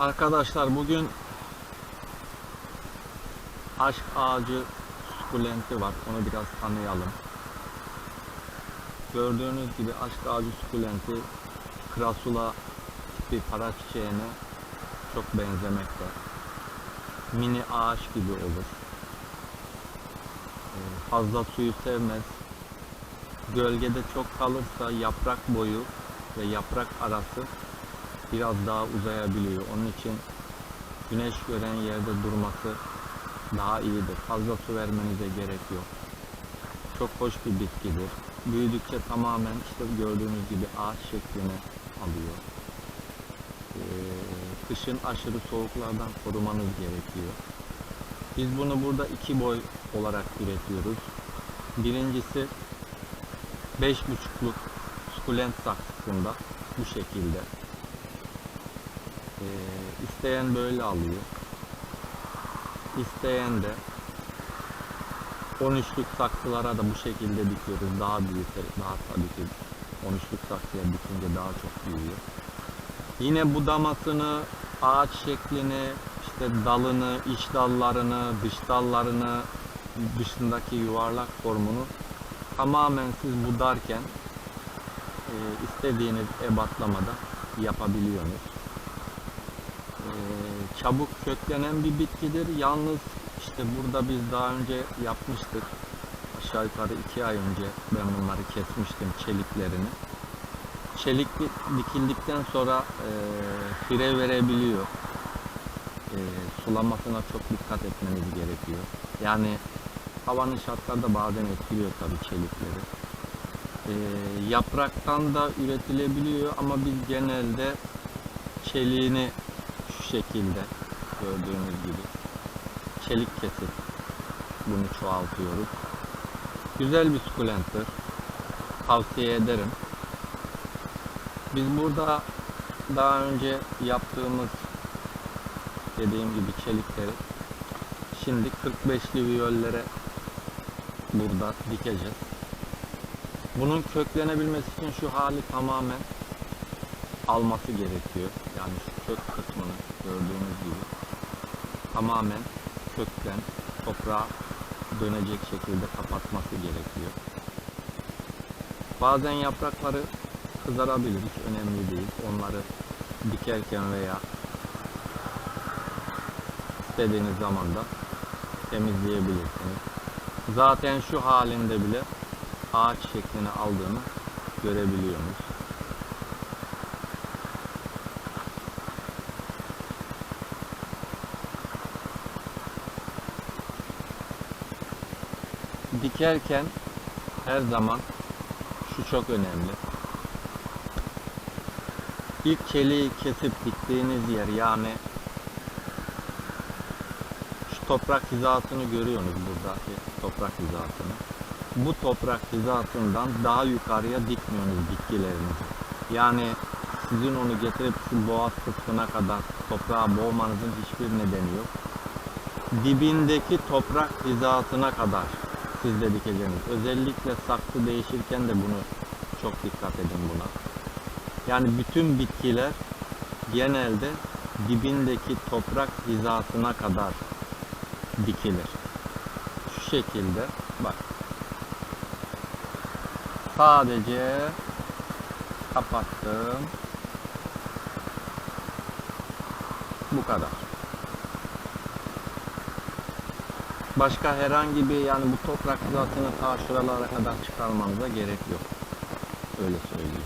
Arkadaşlar bugün aşk ağacı sukulenti var. Onu biraz tanıyalım. Gördüğünüz gibi aşk ağacı sukulenti krasula tipi para çiçeğine çok benzemekte. Mini ağaç gibi olur. Ee, Fazla suyu sevmez. Gölgede çok kalırsa yaprak boyu ve yaprak arası biraz daha uzayabiliyor. Onun için güneş gören yerde durması daha iyidir. Fazla su vermenize gerek yok. Çok hoş bir bitkidir. Büyüdükçe tamamen işte gördüğünüz gibi ağaç şeklini alıyor. Ee, kışın aşırı soğuklardan korumanız gerekiyor. Biz bunu burada iki boy olarak üretiyoruz. Birincisi 5,5'luk sukulent saksısında bu şekilde. Ee, isteyen böyle alıyor. İsteyen de 13'lük saksılara da bu şekilde dikiyoruz. Daha büyüterek, daha tabii ki 13'lük saksıya dikince daha çok büyüyor. Yine budamasını, ağaç şeklini, işte dalını, iç dallarını, dış dallarını, dışındaki yuvarlak formunu tamamen siz budarken e, istediğiniz ebatlamada yapabiliyorsunuz. Çabuk köklenen bir bitkidir. Yalnız işte burada biz daha önce yapmıştık. Aşağı yukarı iki ay önce ben bunları kesmiştim çeliklerini. Çelik di- dikildikten sonra e, fire verebiliyor. E, sulamasına çok dikkat etmeniz gerekiyor. Yani havanın şartları da bazen etkiliyor tabii çelikleri. E, yapraktan da üretilebiliyor ama biz genelde çeliğini şekilde gördüğünüz gibi çelik kesip bunu çoğaltıyoruz. Güzel bir sukulenttir. Tavsiye ederim. Biz burada daha önce yaptığımız dediğim gibi çelikleri şimdi 45'li viyollere burada dikeceğiz. Bunun köklenebilmesi için şu hali tamamen alması gerekiyor. Yani kök kısmını gördüğünüz gibi tamamen kökten toprağa dönecek şekilde kapatması gerekiyor. Bazen yaprakları kızarabilir, hiç önemli değil. Onları dikerken veya istediğiniz zaman da temizleyebilirsiniz. Zaten şu halinde bile ağaç şeklini aldığını görebiliyorsunuz. Dikerken her zaman şu çok önemli. İlk çeliği kesip diktiğiniz yer yani şu toprak hizasını görüyorsunuz buradaki toprak hizasını. Bu toprak hizasından daha yukarıya dikmiyorsunuz bitkilerinizi. Yani sizin onu getirip şu boğaz kısmına kadar toprağa boğmanızın hiçbir nedeni yok. Dibindeki toprak hizasına kadar siz de dikeceğiniz. Özellikle saksı değişirken de bunu çok dikkat edin buna. Yani bütün bitkiler genelde dibindeki toprak hizasına kadar dikilir. Şu şekilde bak. Sadece kapattım. Bu kadar. Başka herhangi bir yani bu toprak zatını ta şuralara kadar çıkarmanıza gerek yok. Öyle söyleyeyim.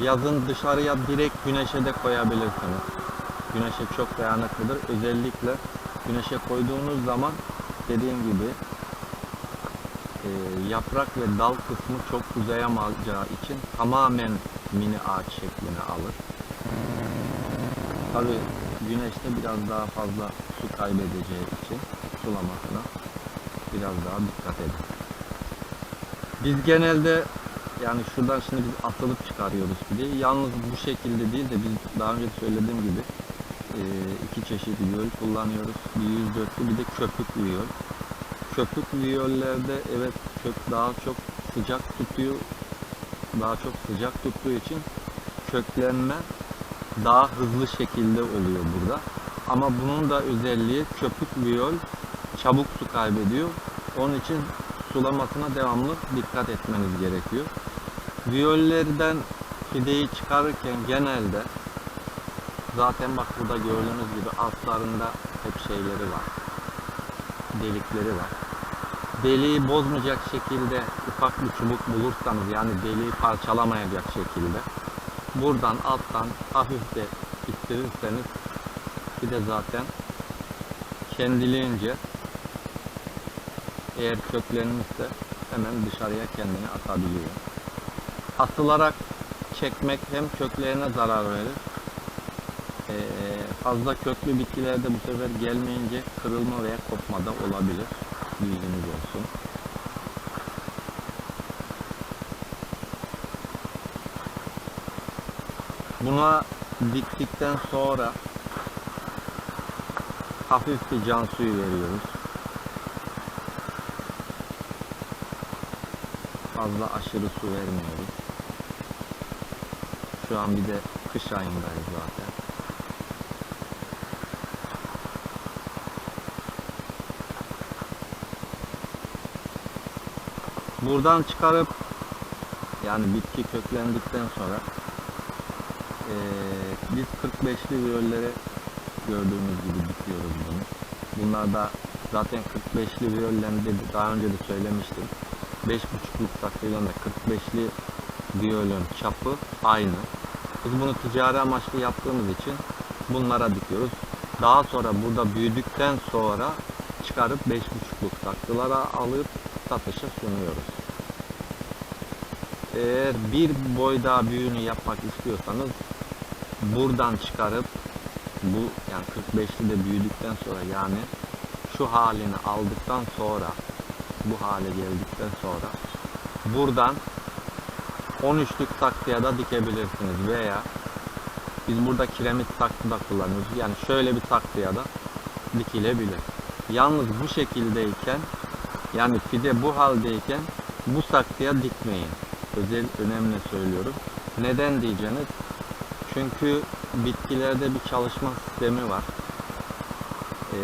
Yazın dışarıya direkt güneşe de koyabilirsiniz. Güneşe çok dayanıklıdır. Özellikle güneşe koyduğunuz zaman dediğim gibi yaprak ve dal kısmı çok uzayamayacağı için tamamen mini ağaç şeklini alır. Tabi güneşte biraz daha fazla su kaybedeceği için sulamasına biraz daha dikkat edin. Biz genelde yani şuradan şimdi biz atılıp çıkarıyoruz pideyi. Yalnız bu şekilde değil de biz daha önce söylediğim gibi e, iki çeşit viyol kullanıyoruz. Bir 104'lü bir de köpük viyol. Köpük viyollerde evet kök daha çok sıcak tutuyor. Daha çok sıcak tuttuğu için köklenme daha hızlı şekilde oluyor burada. Ama bunun da özelliği köpük viyol çabuk su kaybediyor. Onun için sulamasına devamlı dikkat etmeniz gerekiyor. Viyollerden fideyi çıkarırken genelde zaten bak burada gördüğünüz gibi altlarında hep şeyleri var. Delikleri var. Deliği bozmayacak şekilde ufak bir çubuk bulursanız yani deliği parçalamayacak şekilde buradan alttan hafif de ittirirseniz bir de zaten kendiliğince eğer köklenmişse hemen dışarıya kendini atabiliyor. Asılarak çekmek hem köklerine zarar verir. Ee, fazla köklü bitkilerde bu sefer gelmeyince kırılma veya kopma da olabilir. Bilginiz olsun. Buna diktikten sonra hafif bir can suyu veriyoruz. Fazla aşırı su vermiyoruz. Şu an bir de kış ayındayız zaten. Buradan çıkarıp yani bitki köklendikten sonra eee, biz 45'li viyollere gördüğünüz gibi dikiyoruz bunu. Bunlar da zaten 45'li viyollerinde daha önce de söylemiştim. 5,5'luk saksıyla da 45'li viyolün çapı aynı. Biz bunu ticari amaçlı yaptığımız için bunlara dikiyoruz. Daha sonra burada büyüdükten sonra çıkarıp 5,5'luk saksılara alıp satışa sunuyoruz. Eğer bir boy daha büyüğünü yapmak istiyorsanız buradan çıkarıp bu yani 45'li de büyüdükten sonra yani şu halini aldıktan sonra bu hale geldikten sonra buradan 13'lük saksıya da dikebilirsiniz veya biz burada kiremit saksı kullanıyoruz. Yani şöyle bir saksıya da dikilebilir. Yalnız bu şekildeyken yani fide bu haldeyken bu saksıya dikmeyin. Özel önemli söylüyorum. Neden diyeceğiniz? Çünkü bitkilerde bir çalışma sistemi var. Ee,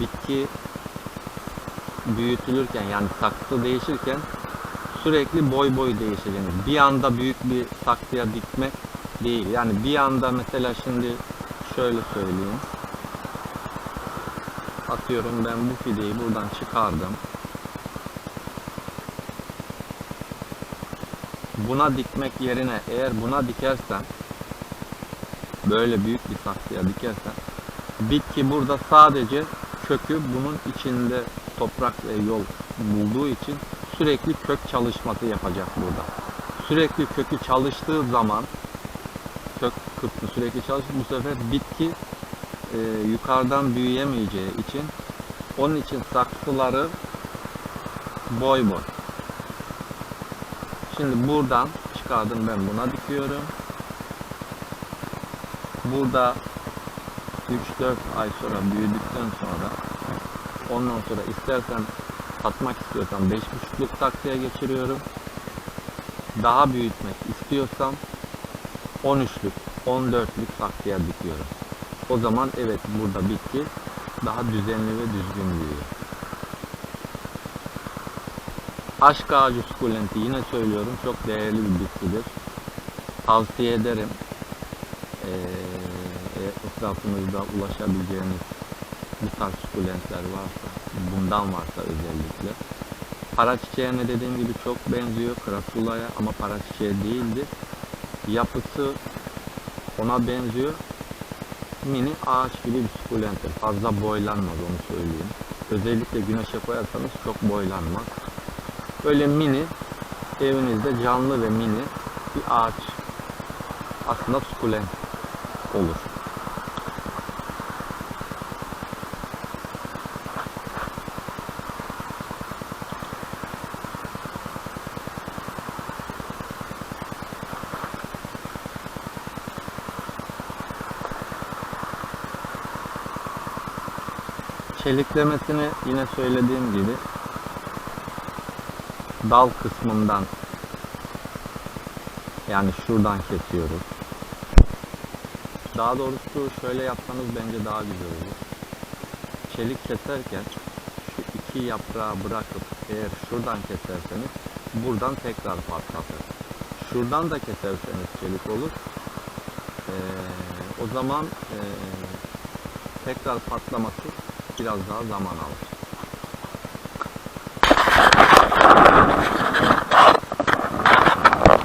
bitki büyütülürken yani saksı değişirken sürekli boy boy değişir. Yani bir anda büyük bir saksıya dikmek değil. Yani bir anda mesela şimdi şöyle söyleyeyim. Atıyorum ben bu fideyi buradan çıkardım. Buna dikmek yerine eğer buna dikersen böyle büyük bir saksıya dikersen bitki burada sadece kökü bunun içinde toprak ve yol bulduğu için sürekli kök çalışması yapacak burada. Sürekli kökü çalıştığı zaman kök kısmı sürekli çalışır. Bu sefer bitki e, yukarıdan büyüyemeyeceği için onun için saksıları boy boy. Şimdi buradan çıkardım ben buna dikiyorum. Burada 3-4 ay sonra büyüdükten sonra ondan sonra istersen satmak istiyorsam 5,5'luk saksıya geçiriyorum. Daha büyütmek istiyorsam 13'lük, 14'lük saksıya dikiyorum. O zaman evet burada bitki daha düzenli ve düzgün büyüyor. Aşk ağacı sukulenti yine söylüyorum çok değerli bir bitkidir. Tavsiye ederim. Ee, ulaşabileceğiniz bu tarz sukulentler varsa, bundan varsa özellikle. Para çiçeğine dediğim gibi çok benziyor Krasula'ya ama para çiçeği değildir. Yapısı ona benziyor. Mini ağaç gibi bir sukulenttir. Fazla boylanmaz onu söyleyeyim. Özellikle güneşe koyarsanız çok boylanmaz. Böyle mini evinizde canlı ve mini bir ağaç aslında sukulent olur. Çeliklemesini yine söylediğim gibi dal kısmından yani şuradan kesiyoruz. Daha doğrusu şöyle yapsanız bence daha güzel olur. Çelik keserken şu iki yaprağı bırakıp eğer şuradan keserseniz buradan tekrar patlatır. Şuradan da keserseniz çelik olur. Ee, o zaman ee, tekrar patlaması biraz daha zaman alır.